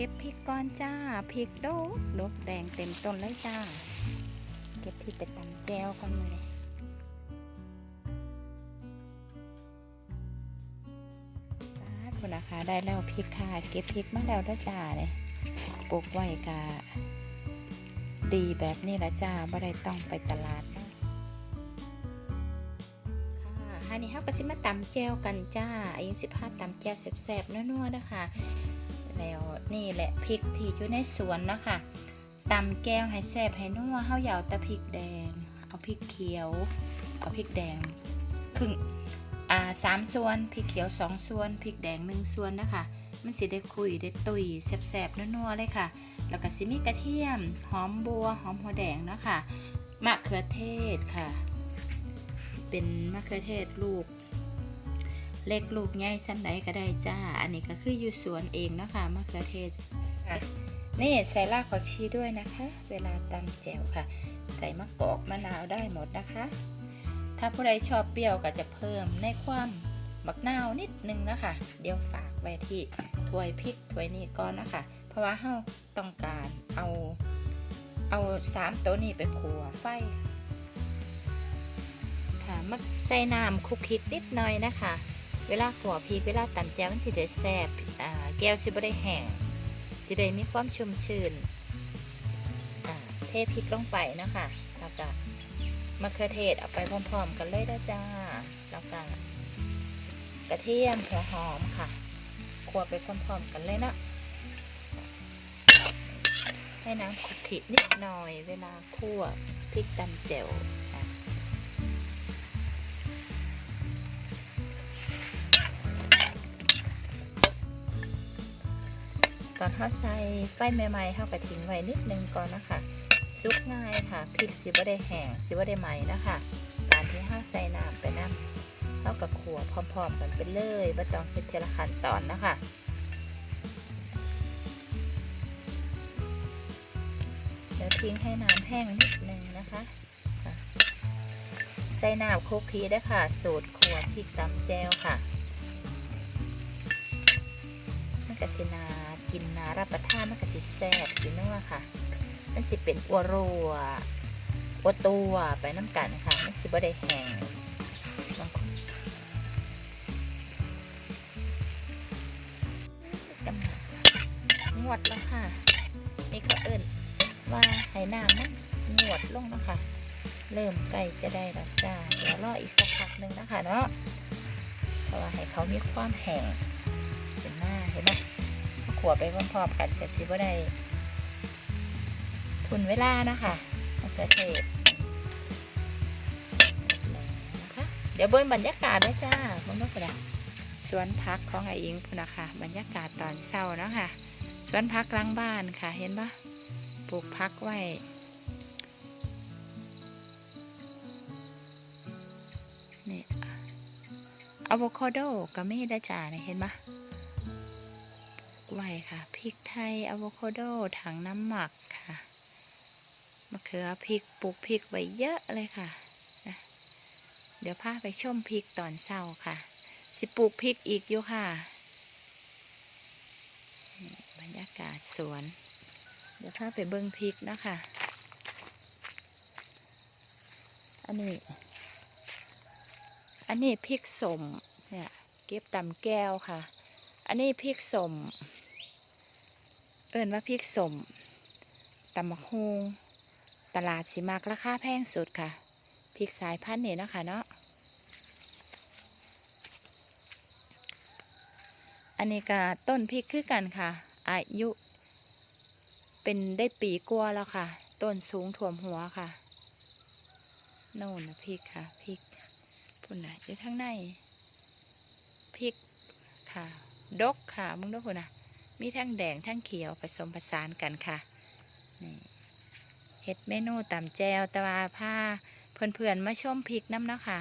เก็บพริกก่อนจ้าพริกดกดกแดงเต็มต้นเลยจ้า เก็บพริกไปตำแจวก่อนเลยปาคุณนะคะได้แล้วพริกค่ะเก็บพริกมาแล้วนะจ้าเลยปลูกไว้กะดีแบบนี้ละจ้าบ่ได้ต้องไปตลาดนะค่ะฮันนี้เฮาก็สิมาตำแจวกันจ้าอายุสิบห้าตำแจวแซ่บๆนัวๆนะคะ นี่แหละพริกที่อยู่ในสวนนะคะตำแก้วให้แซ่บให้นัวเฮาอยาวต่พริกแดง เอาพริกเขียว เอาพริกแดงครึ่งอ่าสามส่วนพริกเขียวสองส่วนพริกแดงหนึ่งส่วนนะคะ มันสิได้คุยได้ตุยแซ่บๆนัวๆเลยค่ะ แล้วก็สิมีกระเทียมหอมบัวหอมหัวแดงนะคะมะเขือเทศค่ะ เป็นมะเขือเทศลูก เล็กลูกใหญ่สั้นใดก็ได้จ้า อันนี้ก็คืออยู่สวนเองนะคะมะเขือเทศค่ะนี่ใส่รากผักชีด้วยนะคะ เวลาตำแจ่วค่ะ ใส่มะกอกมะนาวได้หมดนะคะ ถ้าผู้ใดชอบเปรี้ยวก็จะเพิ่มในความบักนาวนิดนึงนะคะ เดี๋ยวฝากไว้ที่ถ้วยพริกถ้วยนี้ก่อนนะคะ เพราะว่าเราต้องการเอาเอาสามตัวนี้ไปขัวไฟค่ะมักใส่น้ำคลุกคลิกนิดหน่อยนะคะ เวลาขัวพริกเวลาตำแจ่วมันสิได้แซ่บอ่าแก้วสิบ่ได้แห้งสิได้มีความชุ่มชื่นอ่าเทพริกลงไปนะคะแล้วก็มะเขือเทศเอาไปพร้อมๆ กันเลยนะจ้าแล้วก็กระเทียมหัวหอมค่ะคั่วไปพร้อมๆกันเลยนะให้น้ำคลุกคลิกนิดหน่อยเวลาคั่วพริกตำแจ่ว ค่อนเขาใส่ไฟใหม่ๆเขาก็ทิ้งไว้นิดนึงก่อนนะคะซุกง่ายค่ะพริกสิบ่ได้แห้งสิบ่ได้ไหมนะคะการที่เขาใส่น้ำไปน้ำเขากับขัวพร้อมๆกันไปเลยไม่ต้องเป็นเทละขันตอนนะคะเดี๋ยวทิ้งให้น้ำแห้งนิดนึงนะคะใส่น้ำคุกคลีด้ค่ะ สูตรขัวพริกตำแจวค่ะมันก็สินา กินนารับประทานมันก็สิแซ่บสินัวค่ะมันสิเป็นอัวรัวอัวตัวไปน้ำกันค่ะมันสิบ่ได้แห้งบางคนกำลังงวดแล้วค่ะ นี่เขาเอิ่นว่าให้น้ำมันงวดลงนะคะเริ่มใกล้จะได้แล้วจ้าเดี๋ยวรออีกสักพักหนึ่งนะคะเนาะเพราะว่าให้เขามีความแห้งเป็นหน้าเห็นไหม ขวบไปพร้อมๆกันกับซิบ่ได้ทุนเวลานะคะมะเขือเทศนะคะเดี๋ยวเบิ้งบรรยากาศด้วยจ้าเบิ้งก็ได้สวนพักของไอ้อิงพุนะคะ บรรยากาศตอนเช้านะคะสวนพักหล้างบ้านค่ะ เห็นปะปลูกพักไว้นี่อะโวคาโดก็มีได้จ้าเนี่ยเห็นปะ ไว้ค่ะ พริกไทยอะโวคาโด ถังน้ำหมักค่ะ มะเขือพริกปลูกพริกไว้เยอะเลยค่ะ เดี๋ยวพาไปชมพริกตอนเช้าค่ะ สิปลูกพริกอีกอยู่ค่ะ บรรยากาศสวน เดี๋ยวพาไปเบิ้งพริกนะคะอันนี้ อันนี้พริกสมเนี่ย เก็บตำแก้วค่ะ อันนี้พริกสม เอิ้นว่าพริกสมตำมักฮุงตลาดสีมากราคาแพงสุดค่ะพริกสายพันธุ์นี่นะคะเนาะ อันนี้ก็ต้นพริกคือกันค่ะ อายุเป็นได้ปีกว่าแล้วค่ะ ต้นสูงถ่วมหัวค่ะโน่นนะพริกค่ะพริกพุ่นนะอยู่ข้างในพริกค่ะ ดกค่ะมึงดกคุณนะมีทั้งแดงทั้งเขียวผสมผสานกันค่ะนี่เฮ็ดเมนูตำแจวตะวาผ้าเพื่อนๆมาชมพริกน้ำนะคะ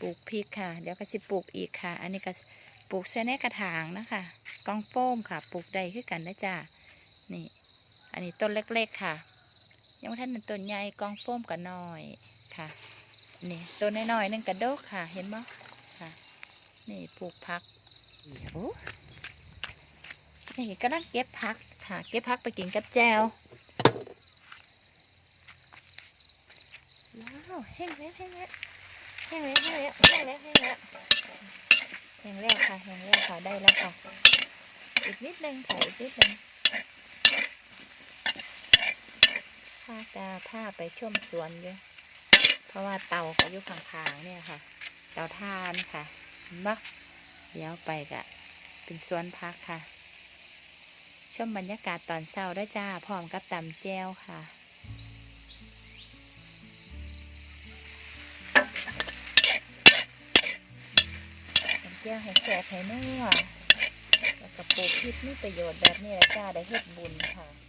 ปลูกพริกค่ะ เดี๋ยวก็สิปลูกอีกค่ะ อันนี้ก็ปลูกใส่ในกระถางนะคะกองโฟมค่ะ ปลูกได้คือกันนะจ้านี่ อันนี้ต้นเล็ก ๆค่ะ ยังไม่ทันเป็นต้นใหญ่กองโฟมก็น้อยค่ะ นี่ต้นน้อยๆนึงกระดกค่ะ เห็นไหมค่ะ นี่ปลูกพัก เดี๋ยวนี่กำลังเก็บผักค่ะเก็บพักไปกินกับแจวว้าวแห้งแล้วแห้งแล้วแห้งแล้วแห้งแล้วแห้งแล้วแห้งแล้วแห้งแล้วค่ะแห้งแล้วค่ะได้แล้วค่ะอีกนิดนึงค่ะอีกนิดนึงพาจะพาไปชมสวนอยู่เพราะว่าเตาก็อยู่ข้างๆเนี่ยค่ะ เตาถ่านค่ะเห็นปะ เดี๋ยวไปกะ เป็นสวนพักค่ะ ชมบรรยากาศตอนเช้าได้จ้า พร้อมกับตำแจวค่ะตำแจวให้แสบให้นัวแล้วก็ปลูกพริกมีประโยชน์แบบนี้แหละจ้า ได้เฮ็ดบุญค่ะ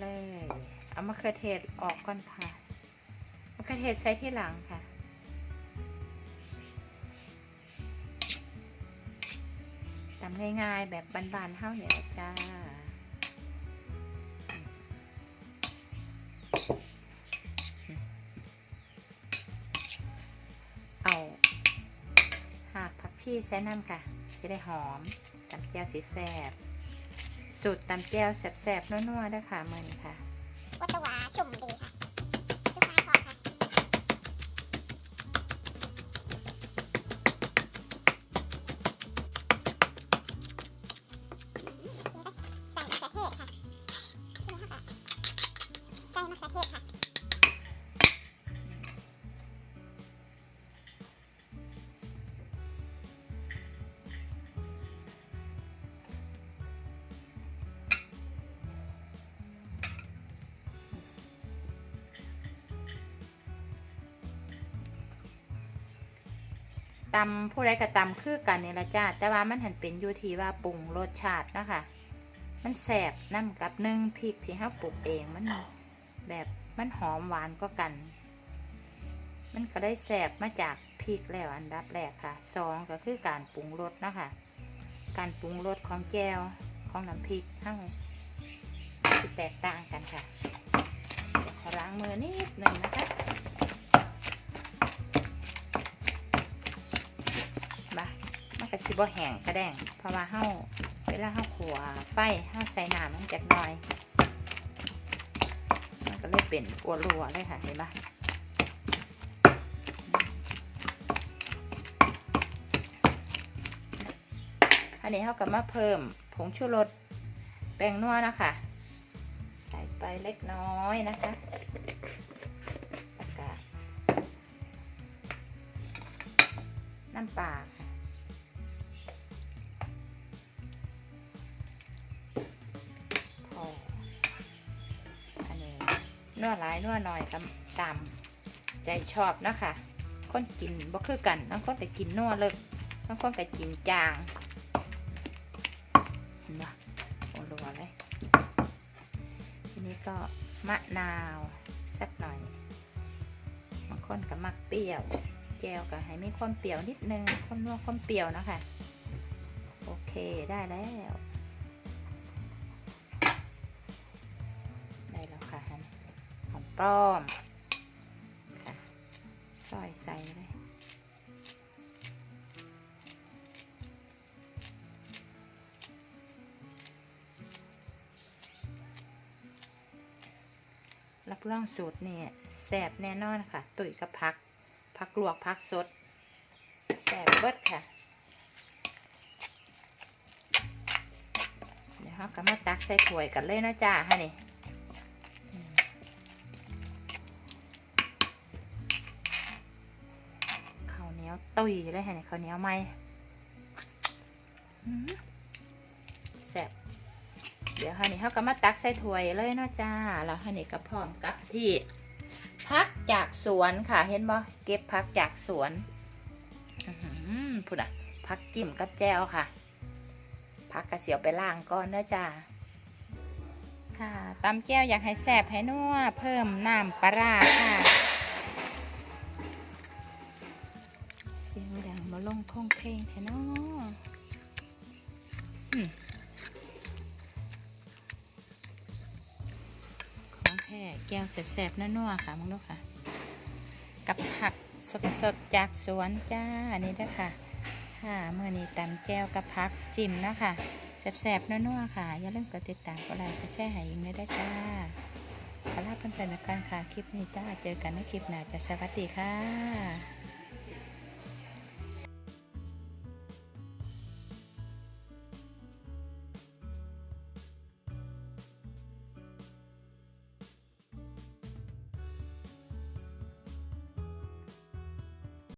เลย เอามะเขือเทศออกก่อนค่ะ มะเขือเทศใช้ที่หลังค่ะ ทำง่ายๆแบบบานๆเท่าเนี่ยจ้าเอาหากผักชีใส่น้ำค่ะจะได้หอมตำแก้วสีแสบ สูตรตำแก้วแสบๆนัวๆด้วยค่ะมือนค่ะวัตวาชุ่มดีค่ะ ตำผู้ใดก็ตำคือกันนี่ละจ้า แต่ว่ามันหันเป็นอยู่ที่ว่าปรุงรสชาตินะคะมันแสบน้ำกับนึ่งพริกที่เราปลูกเองมันแบบมันหอมหวานก็กัน มันก็ได้แสบมาจากพริกแล้วอันดับแรกค่ะสองก็คือการปรุงรสเนาะคะการปรุงรสของแก้วของน้ำพริกเท่าที่แตกต่างกันค่ะขอล้างมือนิดหนึ่งนะคะ บ่แห้งกระแดงเพราะว่าเฮาเวลาเฮาขัวไฟเฮาใส่น้ำมันจักหน่อย มันก็เลยเป็นอัวรัวเลยค่ะเห็นปะอันนี้เฮาก็มาเพิ่มผงชูรสแป้งนัวนะคะ ใส่ไปเล็กน้อยนะคะน้ำปลา นัวหลายนัวหน่อยตามตามใจชอบนะคะคนกินบ่คือกันบางคนก็กินนัวเลิกบางคนก็กินจางเห็นปะโอ้รัวเลยทีนี้ก็มะนาวสักหน่อยบางคนก็มักเปรี้ยวแจวก็ให้มีความเปรี้ยวนิดนึงความนัวความเปรี้ยวนะคะโอเคได้แล้ว ป้อมค่ะซอยใส่เลยรับรองสูตรนี่แสบแน่นอนค่ะ ตุ๋ยกับพัก พักลวกพักสดแสบเบิดค่ะ เดี๋ยวเราก็มาตักใส่ถ้วยกันเลยนะจ้าฮะนี่ ตุยเลยฮะนี่ข้าวเหนียวไหมแซ่บเดี๋ยวฮะนี่เราก็มาตักใส่ถ้วยเลยนะจ้า แล้วฮะนี่ก็พร้อมกับที่พักจากสวนค่ะเห็นบ่เก็บพักจากสวนอพูดอะพักจิ้มกับแจวค่ะ พักกระเสียวไปล่างก่อนนะจ้าค่ะตำแก้วอยากให้แซ่บให้นัวเพิ่มน้ำปลาค่ะ ลงคงเพลงแค่นออืมแช่แก้วแสบๆนัวๆค่ะมึงดูค่ะ กับผักสดๆจากสวนจ้านี่เด้อค่ะค่ะเมื่อนี้ตำแก้วกับพักจิ้มเนาะค่ะแสบๆนัวๆค่ะ อย่าลืมกดติดตามกดไลค์กดแชร์ให้ยิงได้ด้วยจ้าขอลาเพื่อนๆไปกันค่ะ คลิปนี้จ้า เจอกันในคลิปหน้าจะสวัสดีค่ะ